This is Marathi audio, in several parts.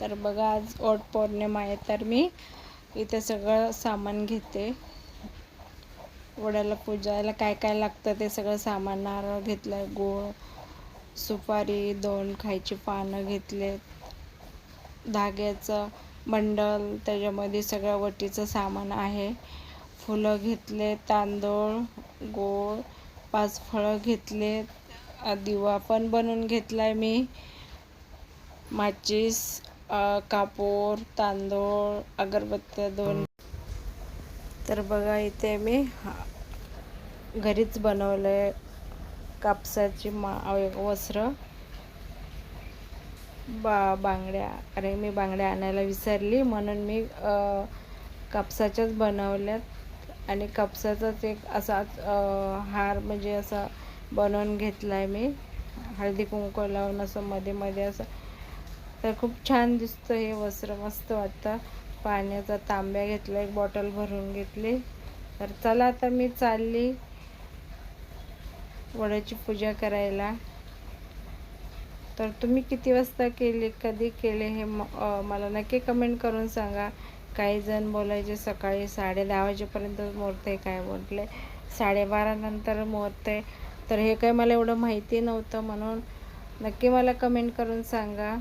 तर बघा आज ओट पौर्णिमा आहे तर मी इथे सगळं सामान घेते. वड्याला पूजायला काय काय लागतं ते सगळं सामान नारळ घेतलं गोळ सुपारी दोन खायची पानं घेतलेत. धाग्याचं बंडल त्याच्यामध्ये सगळं वटीचं सामान आहे. फुलं घेतले तांदूळ गोळ पाच फळं घेतलेत. दिवा पण बनवून घेतला आहे मी. माचीस कापूर तांदूळ अगरबत्त्या दोन. तर बघा इथे मी घरीच बनवलं आहे कापसाची मा वस्त्र. बा बांगड्या. अरे मी बांगड्या आणायला विसरली. म्हणून मी कापसाच्याच बनवल्यात. आणि कापसाचाच एक असा हार म्हणजे असा बनवून घेतला आहे मी. हळदी कुंकू लावून असं मध्ये मध्ये असं तर खूप छान दिसतं हे वस्त्र. मस्त वाटतं. पाण्याचा तांब्या घेतला एक बॉटल भरून घेतली. तर चला आता मी चालली वड्याची पूजा करायला. तर तुम्ही किती वाजता केले कधी केले हे मला नक्की कमेंट करून सांगा. काही जण बोलायचे सकाळी साडे दहा वाजेपर्यंत मोरते काय म्हटले? साडेबारानंतर मुहूर्त आहे. तर हे काही मला एवढं माहिती नव्हतं म्हणून नक्की मला कमेंट करून सांगा.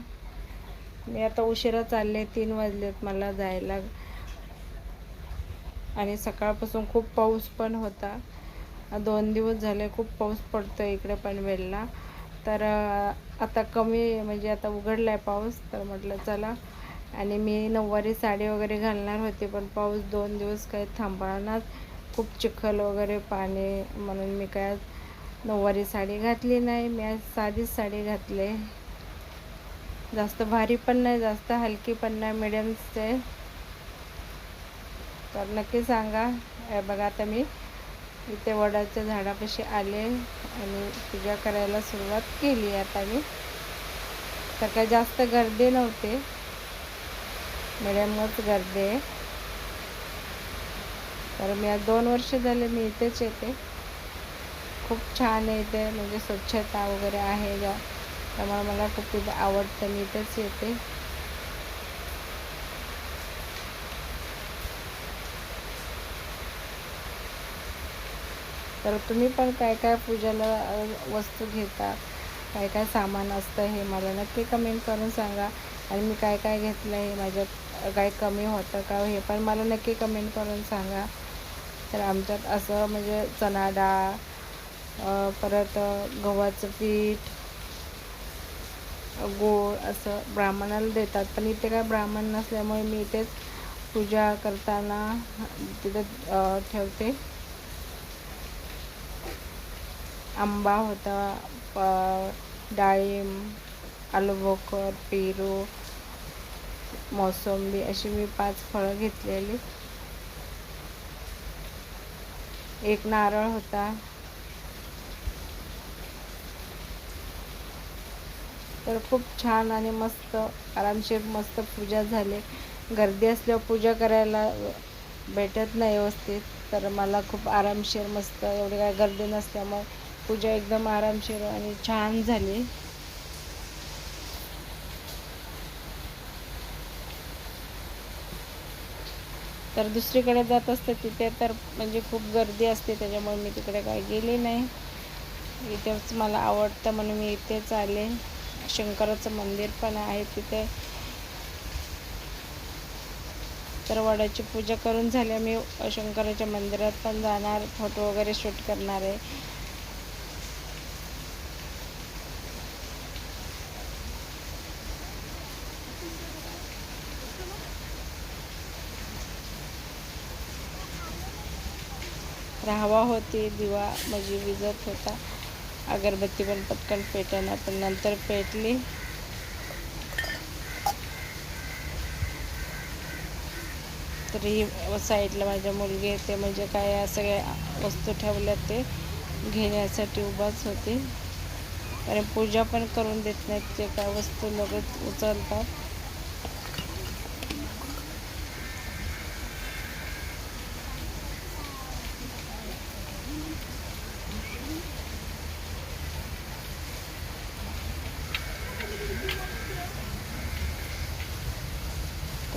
मी आता उशिरा चालले तीन वाजलेत मला जायला. आणि सकाळपासून खूप पाऊस पण होता. दोन दिवस झाले खूप पाऊस पडतो इकडे पनवेलला तर आता कमी म्हणजे आता उघडला आहे पाऊस तर म्हटलं चला. आणि मी नऊवारी साडी वगैरे घालणार होते पण पाऊस दोन दिवस काही थांबणार. खूप चिखल वगैरे पाणी म्हणून मी काय नऊवारी साडी घातली नाही. मी आज साधीच साडी घातली जास्त भारी पण नाही जास्त हलकी पण नाही मिडियमचे तर नक्की सांगा. बघा आता मी इथे वडाच्या झाडापाशी आले आणि पूजा करायला सुरुवात केली आता मी. तर काही जास्त गर्दी नव्हते. मिडियमच गर्दी आहे. तर मी आज दोन वर्ष झाले मी इथेच येते. खूप छान आहे इथे म्हणजे स्वच्छता वगैरे आहे. जा त्यामुळे मला खूप आवडतं मी इथेच येते. तर तुम्ही पण काय काय पूजेला वस्तू घेता? काय काय सामान असतं हे मला नक्की कमेंट करून सांगा. आणि मी काय काय घेतलं हे माझ्यात काय कमी होतं का हे पण मला नक्की कमेंट करून सांगा. तर आमच्यात असं म्हणजे चणा डाळ परत गव्हाचं पीठ गोळ असं ब्राह्मणाला देतात. पण इथे काय ब्राह्मण नसल्यामुळे मी इथेच पूजा करताना तिथे ठेवते. आंबा होता डाळिंब आलूबोकर पेरू मोसंबी अशी मी पाच फळं घेतलेली. एक नारळ होता. तर खूप छान आणि मस्त आरामशीर मस्त पूजा झाली. गर्दी असल्यावर पूजा करायला भेटत नाही व्यवस्थित तर मला खूप आरामशीर मस्त एवढी काय गर्दी नसल्यामुळे पूजा एकदम आरामशीर आणि छान झाली. तर दुसरीकडे जात असते तिथे तर म्हणजे खूप गर्दी असते त्याच्यामुळे मी तिकडे काही गेले नाही. इथेच मला आवडतं म्हणून मी इथेच आले शंकराचं मंदिर पण आहे तिथे. तर वडाची पूजा करून झाल्या. मी शंकराच्या मंदिरात पण जाणार. फोटो वगैरे शूट करणार आहे. राहावा होती दिवा म्हणजे विजत होता. अगरबत्ती पण पटकन पेटायला पण नंतर पेटली. तरी साईडला माझ्या मुलगी ते म्हणजे काय सगळ्या वस्तू ठेवल्या ते घेण्यासाठी उभाच होते. कारण पूजा पण करून देत नाहीत ते काय वस्तू लगेच उचलतात.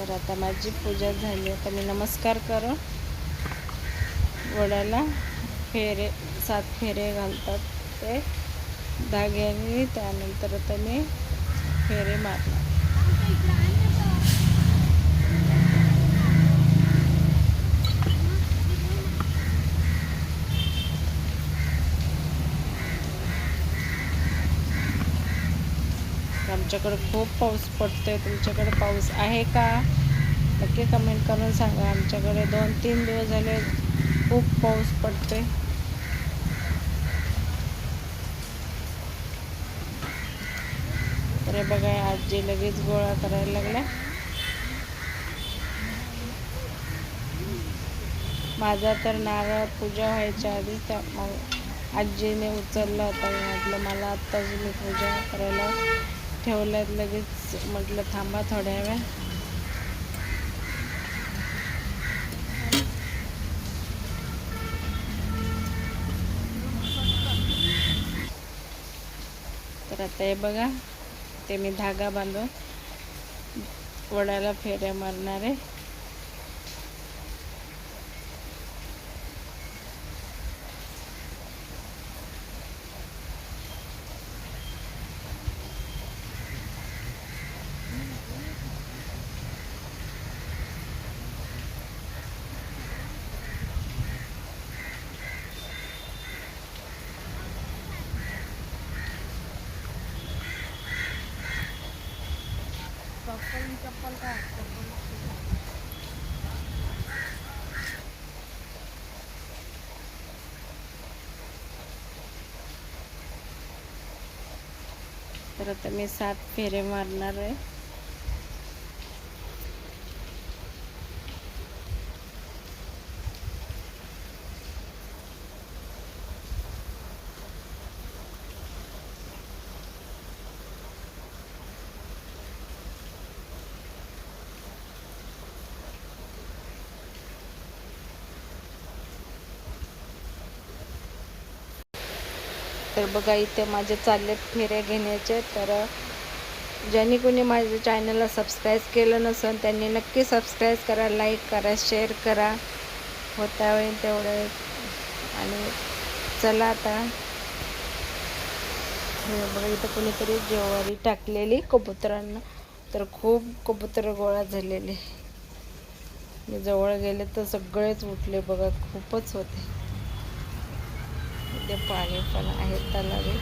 तर आता माझी पूजा झाली. आता मी नमस्कार करून वड्याला फेरे सात फेरे घालतात ते. धाग्याने त्यानंतर आता मी फेरे मारणार. आमच्याकडे खूप पाऊस पडतोय. तुमच्याकडे पाऊस आहे का? नक्की कमेंट करून सांगा. आमच्याकडे दोन तीन दिवस झाले खूप पाऊस पडतोय. तर बघा आजी लगेच गोळा करायला लागल्या. माझा तर नारळ पूजा व्हायच्या आधी त्या आजीने उचलला होता. म्हटलं मला आत्ताच मी पूजा करायला ठेवल्यात लगेच. म्हटलं थांबा थोड्या वेळ. तर आता हे बघा ते मी धागा बांधून वड्याला फेऱ्या मारणार. आहे चप्पल तर आता मी सात फेरे मारणार आहे. तर बघा इथे माझे चाललेत फेऱ्या घेण्याचे. तर ज्यांनी कोणी माझ्या चॅनलला सबस्क्राईब केलं नसेल त्यांनी नक्की सबस्क्राईब करा लाईक करा शेअर करा. होता होईल तेवढं. आणि चला आता. हे बघा इथं कोणीतरी जेवारी टाकलेली कबुतरांना. तर खूप कबूतर गोळा झालेले. मी जवळ गेले तर सगळेच उठले बघा खूपच होते. ते पाणी पण आहे तलावे.